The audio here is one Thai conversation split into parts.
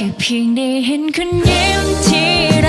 แค่เพียงได้เห็นคุณยิ้มทีไร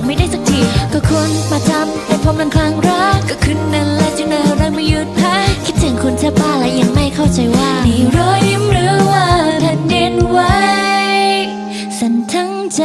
กไม่ได้สักที ก็คุณมาทำให้ผมมันคลั่งรัก ก็ขึ้นั่นแหละที่น่ารักไม่หยุดพักคิดถึงคุณแทบบ้าและยังไม่เข้าใจว่านี่รอยยิ้มหรือว่าแผ่นดินไหวสั่นทั้งใจ